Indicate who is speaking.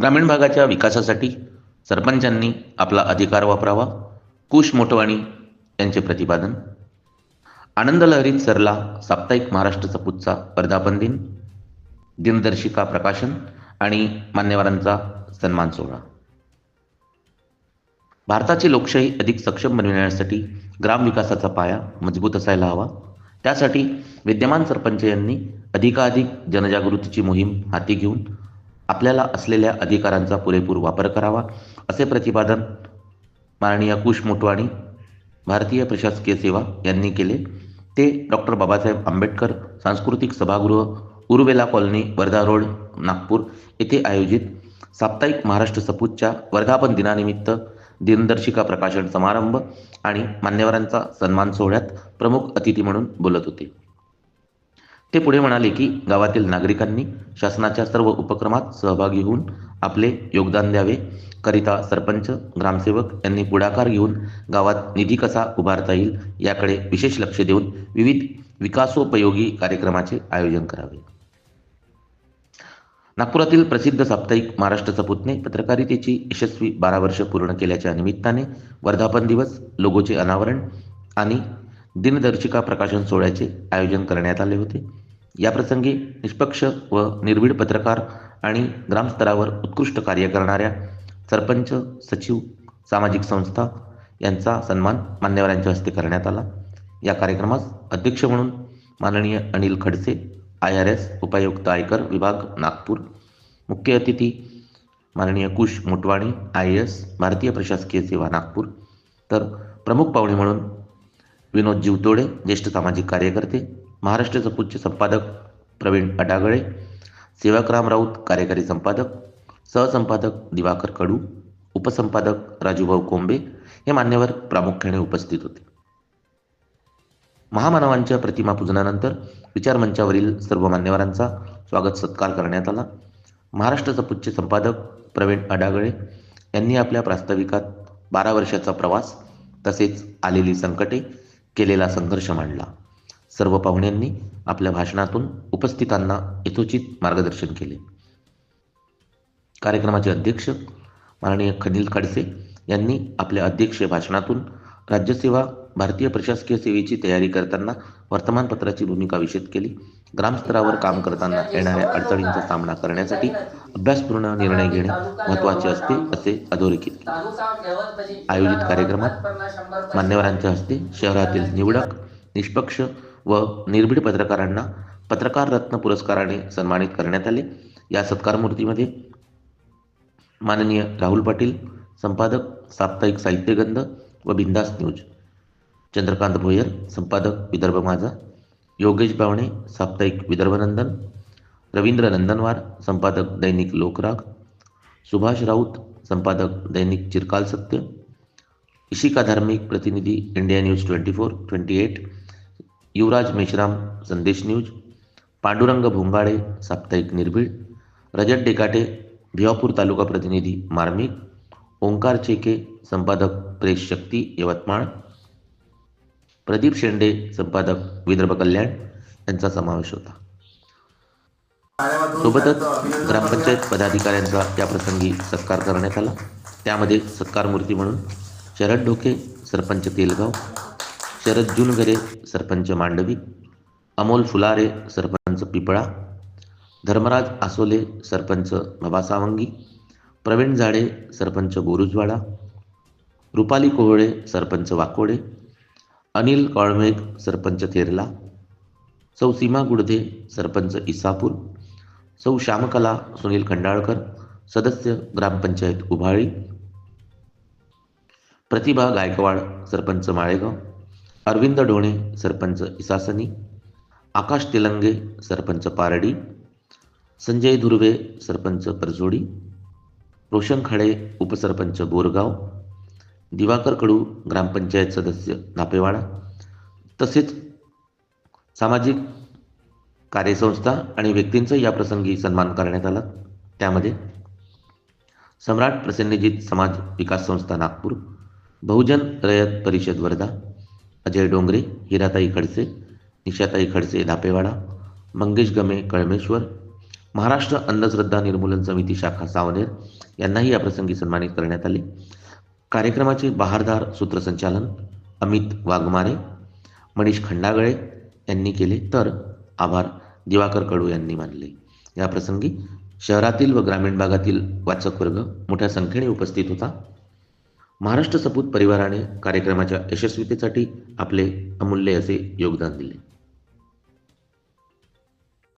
Speaker 1: ग्रामीण भागाच्या विकासासाठी सरपंचांनी आपला अधिकार वापरावा कुश मोटवाणी यांचे प्रतिपादन. आनंदलहरीत सरला साप्ताहिक महाराष्ट्र सपूतचा वर्धापन दिन. दिनदर्शिका प्रकाशन आणि मान्यवरांचा सन्मान सोहळा. भारताची लोकशाही अधिक सक्षम बनविण्यासाठी ग्रामविकासाचा पाया मजबूत असायला हवा. त्यासाठी विद्यमान सरपंच यांनी अधिकाधिक जनजागृतीची मोहीम हाती घेऊन आपल्याला असलेल्या अधिकारांचा पुरेपूर वापर करावा असे प्रतिपादन माननीय कुश मोटवाणी भारतीय प्रशासकीय सेवा यांनी केले. ते डॉक्टर बाबासाहेब आंबेडकर सांस्कृतिक सभागृह उरुवेला कॉलनी वर्धा रोड नागपूर येथे आयोजित साप्ताहिक महाराष्ट्र सपूतच्या वर्धापन दिनानिमित्त दिनदर्शिका प्रकाशन समारंभ आणि मान्यवरांचा सन्मान सोहळ्यात प्रमुख अतिथी म्हणून बोलत होते. ते पुढे म्हणाले की गावातील नागरिकांनी शासनाच्या सर्व उपक्रमात सहभागी होऊन आपले योगदान द्यावे. करिता सरपंच ग्रामसेवक यांनी पुढाकार घेऊन गावात निधी कसा उभारता येईल याकडे विशेष लक्ष देऊन विविध विकासोपयोगी कार्यक्रमाचे आयोजन करावे. नागपुरातील प्रसिद्ध साप्ताहिक महाराष्ट्र सपूतने पत्रकारितेची यशस्वी बारा वर्ष पूर्ण केल्याच्या निमित्ताने वर्धापन दिवस लोगोचे अनावरण आणि दिनदर्शिका प्रकाशन सोहळ्याचे आयोजन करण्यात आले होते. याप्रसंगी निष्पक्ष व निर्भीड पत्रकार आणि ग्रामस्तरावर उत्कृष्ट कार्य करणाऱ्या सरपंच सचिव सामाजिक संस्था यांचा सन्मान मान्यवरांच्या हस्ते करण्यात आला. या कार्यक्रमास अध्यक्ष म्हणून माननीय Anil Khadse I R S उपायुक्त आयकर विभाग नागपूर मुख्य अतिथी माननीय कुश मोटवाणी आय एस भारतीय प्रशासकीय सेवा नागपूर तर प्रमुख पाहुणे म्हणून विनोद जीवतोडे ज्येष्ठ सामाजिक कार्यकर्ते महाराष्ट्र सपूतचे संपादक प्रवीण अडागळे सेवाकराम राऊत कार्यकारी संपादक सहसंपादक दिवाकर कडू उपसंपादक राजूभाऊ कोंबे हे मान्यवर प्रामुख्याने उपस्थित होते. महामानवांच्या प्रतिमा पूजनानंतर विचारमंचावरील सर्व मान्यवरांचा स्वागत सत्कार करण्यात आला. महाराष्ट्र सपूतचे संपादक प्रवीण अडागळे यांनी आपल्या प्रास्ताविकात बारा वर्षाचा प्रवास तसेच आलेली संकटे केलेला संघर्ष मांडला. सर्व पाहुण्यांनी आपल्या भाषणातून उपस्थितांना यथोचित मार्गदर्शन केले. कार्यक्रमाचे अध्यक्ष माननीय खनिल खडसे यांनी आपल्या अध्यक्षीय भाषणातून राज्यसेवा भारतीय प्रशासकीय सेवेची तयारी करताना वर्तमानपत्राची भूमिका विषद केली. ग्रामस्तरावर काम करताना येणाऱ्या अडचणींचा सामना करण्यासाठी अभ्यासपूर्ण निर्णय घेणे महत्त्वाचे असते असे अधोरेखित केले. आयोजित कार्यक्रमात मान्यवरांच्या हस्ते शहरातील निवडक निष्पक्ष व निर्भीड पत्रकारांना पत्रकार रत्न पुरस्काराने सन्मानित करण्यात आले. या सत्कारमूर्तीमध्ये माननीय राहुल पाटील संपादक साप्ताहिक साहित्यगंध व बिंदास न्यूज चंद्रकांत भोयर संपादक विदर्भ माझा योगेश बावणे साप्ताहिक विदर्भनंदन रवींद्र नंदनवार संपादक दैनिक लोकराग सुभाष राऊत संपादक दैनिक चिरकाल सत्य इशिका धार्मिक प्रतिनिधी India news twenty four twenty eight Yuvraj Meshram Sandesh news Pandurang Bhongade साप्ताहिक निर्भीड रजत डेकाटे भिवापूर तालुका प्रतिनिधी मार्मिक ओंकार चेके संपादक प्रेस शक्ती यवतमाळ प्रदीप शेंडे संपादक विदर्भ कल्याण यांचा समावेश होता. सोबतच ग्रामपंचायत पदाधिकाऱ्यांचा या प्रसंगी सत्कार करण्यात आला. त्यामध्ये सत्कार मूर्ती म्हणून शरद ढोके सरपंच तेलगाव शरद जुनगरे सरपंच मांडवी अमोल फुलारे सरपंच पिपळा धर्मराज आसोले सरपंच बाबासावंगी प्रवीण झाडे सरपंच गोरुजवाडा रुपाली कोहळे सरपंच वाकोडे अनिल कॉळमेघ सरपंच थेरला सौ सीमा गुडदे सरपंच इसापूर सौ श्यामकला सुनील खंडाळकर सदस्य ग्रामपंचायत उभाळी. प्रतिभा गायकवाड सरपंच माळेगाव. अरविंद डोणे सरपंच इसासनी. आकाश तेलंगे सरपंच पारडी. संजय धुर्वे सरपंच परजोडी. रोशन खाडे उपसरपंच बोरगाव. दिवाकर कडू ग्रामपंचायत सदस्य नापेवाडा. तसेच सामाजिक कार्यसंस्था आणि व्यक्तींचा या प्रसंगी सन्मान करण्यात आला. त्यामध्ये सम्राट प्रसन्नजीत समाज विकास संस्था नागपूर बहुजन रयत परिषद वर्धा अजय डोंगरे हिराताई खडसे निशाताई खडसे धापेवाडा मंगेश गमे कळमेश्वर महाराष्ट्र अंधश्रद्धा निर्मूलन समिती शाखा सावनेर यांनाही याप्रसंगी सन्मानित करण्यात आले. कार्यक्रमाचे बहारदार सूत्रसंचालन अमित वाघमारे मनीष खंडागळे यांनी केले. तर आभार. दिवाकर कडू यांनी मानले. याप्रसंगी शहरातील व ग्रामीण भागातील वाचक वर्ग मोठ्या संख्येने उपस्थित होता. महाराष्ट्र सपूत परिवाराने कार्यक्रमाच्या यशस्वीतेसाठी आपले अमूल्य असे योगदान दिले.